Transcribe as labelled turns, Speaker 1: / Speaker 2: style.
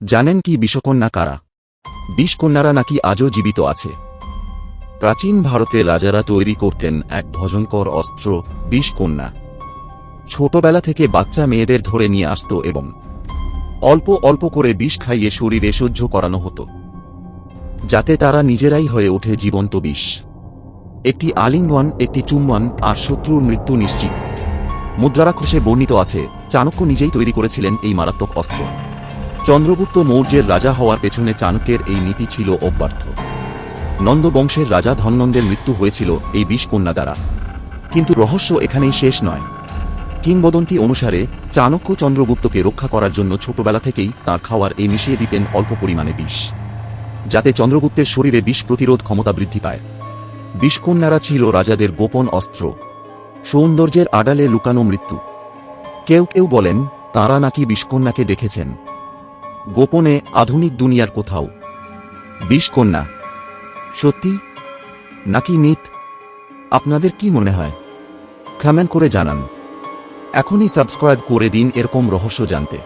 Speaker 1: জানেন কি বিষকন্যা কারা? বিষকন্যারা নাকি আজও জীবিত আছে। প্রাচীন ভারতে রাজারা তৈরি করতেন এক ভজনকর অস্ত্র, বিষকন্যা। ছোটবেলা থেকে বাচ্চা মেয়েদের ধরে নিয়ে আসত এবং অল্প অল্প করে বিষ খাইয়ে শরীরে সহ্য করানো হতো, যাতে তারা নিজেরাই হয়ে ওঠে জীবন্ত বিষ। একটি আলিঙ্গন, একটি চুম্বন আর শত্রুর মৃত্যু নিশ্চিত। মুদ্রারাক্ষসে বর্ণিত আছে, চাণক্য নিজেই তৈরি করেছিলেন এই মারাত্মক অস্ত্র। চন্দ্রগুপ্ত মৌর্যের রাজা হওয়ার পেছনে চাণক্যের এই নীতি ছিল অব্যর্থ। নন্দবংশের রাজা ধননন্দের মৃত্যু হয়েছিল এই বিষকন্যা দ্বারা। কিন্তু রহস্য এখানেই শেষ নয়। কিংবদন্তি অনুসারে, চাণক্য চন্দ্রগুপ্তকে রক্ষা করার জন্য ছোটবেলা থেকেই তার খাওয়ার এই মিশিয়ে দিতেন অল্প পরিমাণে বিষ। যাতে চন্দ্রগুপ্তের শরীরে বিষ প্রতিরোধ ক্ষমতা বৃদ্ধি পায়। বিষকন্যারা ছিল রাজাদের গোপন অস্ত্র। সৌন্দর্যের আড়ালে লুকানো মৃত্যু। কেউ কেউ বলেন, তাঁরা নাকি বিষকন্যাকে দেখেছেন। গোপনে আধুনিক দুনিয়ার কোথাও। বিষকন্যা সত্যি? নাকি মিথ? আপনাদের কি মনে হয়? খ্যামেন করে জানান। এখনই সাবস্ক্রাইব করে দিন এরকম রহস্য জানতে।